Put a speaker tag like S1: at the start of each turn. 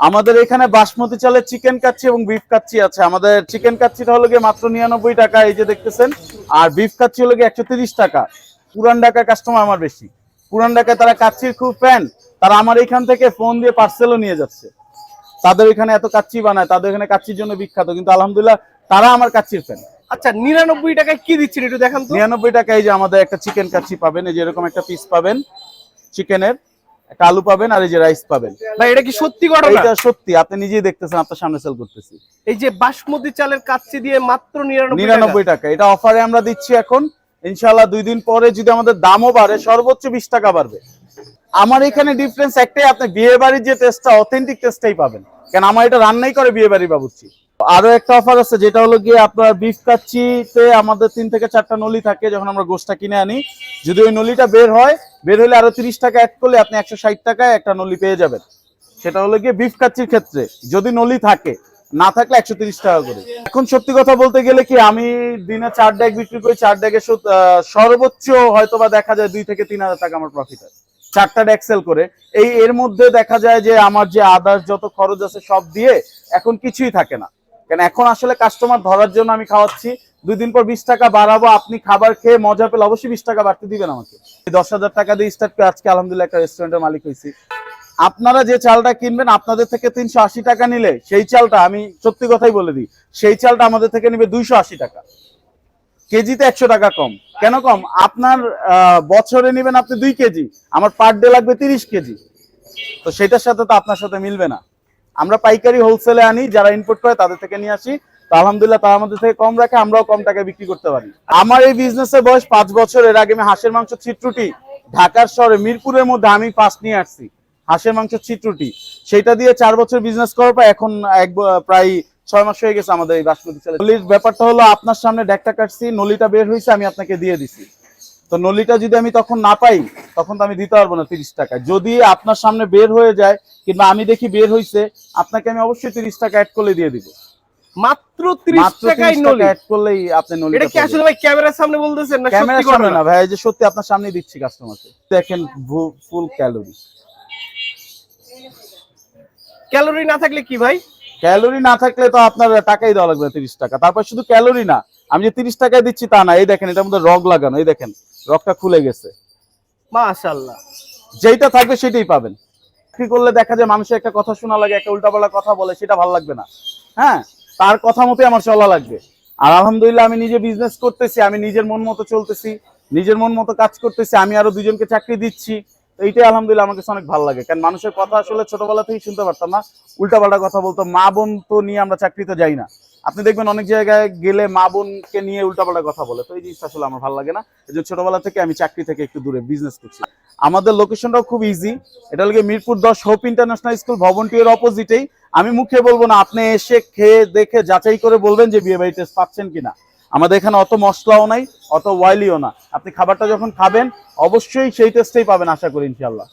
S1: আমাদের এখানে বাসমতি চালের চিকেন কাচ্চি এবং বিফ কাচ্চি আছে। আমাদের চিকেন কাচ্চিটা হলো গিয়ে মাত্র নিরানব্বই টাকা এই যে দেখতেছেন। আর বিফ কাচ্চি হলো গিয়ে একশো তিরিশ টাকা। পুরান ঢাকার কাস্টমার আমার বেশি। পুরান ঢাকায় তারা কাচ্চির খুব ফ্যান তারা আমার এখান থেকে ফোন দিয়ে পার্সেলও নিয়ে যাচ্ছে। তাদের এখানে এত কাচ্চি বানায় তাদের এখানে কাচ্চির জন্য বিখ্যাত। কিন্তু আলহামদুলিল্লাহ তারা আমার কাচ্চির ফ্যান
S2: আচ্ছা নিরানব্বই টাকায় কি দিচ্ছেন একটু দেখান
S1: নিরানব্বই টাকায় যে আমাদের একটা চিকেন কাচ্চি পাবেন এই যে এরকম একটা পিস পাবেন চিকেনের একটা আলু পাবেন আর এই যে রাইস পাবেন।
S2: ভাই এটা কি সত্যি ঘটনা?
S1: এইটা সত্যি আপনি নিজেই দেখতেছেন আপনার সামনে সেল করতেছি।
S2: এই যে বাসমতি চালের কাচ্চি দিয়ে মাত্র নিরানব্বই
S1: নিরানব্বই টাকা এটা অফারে আমরা দিচ্ছি এখন। ইনশাল্লাহ দুই দিন পরে যদি আমাদের দামও বাড়ে সর্বোচ্চ বিশ টাকা বাড়বে। আমার এখানে ডিফারেন্স একটাই আপনি বিয়ে বাড়ির যে টেস্টটা অথেন্টিক টেস্টটাই পাবেন। কেন আমার এটা রান্নাই করে বিয়ে বাড়ি বাবুচ্ছি আরও একটা অফার আছে যেটা হলো গিয়ে আপনার বিফ কাচ্চিতে আমাদের তিন থেকে চারটা নলি থাকে যখন আমরা গোশটা কিনে আনি। যদি ওই নলিটা বের হয় বের হলে আরও তিরিশ টাকা অ্যাড করলে আপনি একশো ষাট টাকায় একটা নলি পেয়ে যাবেন। সেটা হলো গিয়ে বিফ কাচ্চির ক্ষেত্রে। যদি নলি থাকে, না থাকলে একশো টাকা করে। এখন সত্যি কথা বলতে গেলে কি, আমি দিনে চার ড্যাগ বিক্রি করি, চার ড্যাগে সর্বোচ্চ হয়তো বা দেখা যায় দুই থেকে তিন হাজার টাকা আমার প্রফিট হয়। চারটা ড্যাগ সেল করে। এই, এর মধ্যে দেখা যায় যে আমার যে আদার্স যত খরচ আছে সব দিয়ে এখন কিছুই থাকে না। কেন, এখন আসলে কাস্টমার ধরার জন্য আমি খাওয়াচ্ছি। দুই দিন পর বিশ টাকা বাড়াবো, আপনি খাবার খেয়ে মজা পেলে অবশ্যই বিশ টাকা বাড়তে দিবেন আমাকে। দশ হাজার টাকা দিয়ে স্টার্ট করে আজকে আলহামদুলিল্লাহ একটা রেস্টুরেন্টের মালিক হয়েছি। আপনারা যে চালটা কিনবেন, আপনাদের থেকে তিনশো আশি টাকা নিলে সেই চালটা আমি সত্যি কথাই বলে দিই, সেই চালটা আমাদের থেকে নিবে দুইশো আশি টাকা। কেজিতে একশো টাকা কম। কেন কম? আপনার বছরে নেবেন আপনি দুই কেজি, আমার পার ডে লাগবে তিরিশ কেজি। তো সেটার সাথে তো আপনার সাথে মিলবে না। আমরা পাইকারি হোলসেলে আনি, যারা ইনপুট করে তাদের থেকে নিয়ে আসি। আলহামদুলিল্লাহ তারা মধ্যে থেকে কম রাখে, আমরাও কম টাকায় বিক্রি করতে পারি। আমার এই বিজনেসের বয়স পাঁচ বছর, এর আগে আমি হাঁসের মাংস চিত্রুটি ঢাকার শহরে মিরপুরের মধ্যে আমি ফার্স্ট নিয়ে আসছি, হাঁসের মাংস চিত্রুটি সেটা দিয়ে চার বছর বিজনেস করার পর এখন এক প্রায় ছয় মাস হয়ে গেছে আমাদের এই বাসমতি চালের নলির ব্যাপারটা হলো, আপনার সামনে ডেকটা কাটছি, নলিটা বের হয়েছে, আমি আপনাকে দিয়ে দিছি। তো নলিটা যদি আমি তখন না পাই, তখন তো আমি দিতে পারব না তিরিশ টাকা যদি আপনার সামনে বের হয়ে যায়, কিংবা আমি দেখি বের হয়েছে আপনাকে আমি অবশ্যই তিরিশ টাকা অ্যাড করে দিয়ে দিব।
S2: মাত্র টাকায় নলি।
S1: অ্যাড করলেই আপনি নলিটা
S2: এটা কি আসলে ভাই ক্যামেরার সামনে বলতেছেন না
S1: ক্যামেরার সামনে না ভাই এই যে সত্যি আপনার সামনেই দিচ্ছি কাস্টমারকে দেখেন ফুল ক্যালোরি
S2: ক্যালোরি না থাকলে কি ভাই?
S1: ক্যালোরি না থাকলে তো আপনার টাকাই দেওয়া লাগবে তিরিশ টাকা। তারপর শুধু ক্যালোরি না আমি যে তিরিশ টাকায় দিচ্ছি তা না। এই দেখেন এটার মধ্যে রগ লাগানো এই দেখেন রগটা খুলে গেছে।
S2: মাশাআল্লাহ।
S1: যেইটা থাকবে সেটাই পাবেন। কি করলে দেখা যায় মানুষের একটা কথা শোনা লাগে একটা উল্টাপাল্টা কথা বলে সেটা ভালো লাগবে না। হ্যাঁ? তার কথা মতোই আমার চলা লাগবে। আর আলহামদুলিল্লাহ আমি নিজে বিজনেস করতেছি, আমি নিজের মন মতো চলতেছি, নিজের মন মতো কাজ করতেছি, আমি আরও দুজনকে চাকরি দিচ্ছি। এইটাই আলহামদুলিল্লাহ আমার কাছে অনেক ভালো লাগে। কারণ মানুষের কথা আসলে ছোটবেলা থেকেই শুনতে পারতাম না। উল্টাপাল্টা কথা বলতো মা বোন তো নিয়ে আমরা চাকরিতে যাই না। আপনি দেখবেন অনেক জায়গায় গেলে মা বোনকে নিয়ে উল্টাপাল্টা কথা বলে। তো এই জিনিসটা আসলে আমার ভালো লাগে না। এই জন্য ছোটবেলা থেকে আমি চাকরি থেকে একটু দূরে বিজনেস করছি। আমাদের লোকেশনটাও খুব ইজি এটা হলো গিয়ে মিরপুর দশ হোপ ইন্টারন্যাশনাল স্কুল ভবনটি এর অপোজিটেই আমি মুখে বলব না, আপনি এসে খেয়ে দেখে যাচাই করে বলবেন যে বিয়ে বাড়ি টেস্ট পাচ্ছেন কিনা। আমাদের এখানে অত মশলাও নাই, অত ওয়াইলিও না। আপনি খাবারটা যখন খাবেন, অবশ্যই সেই টেস্টেই পাবেন, আশা করি ইনশাল্লাহ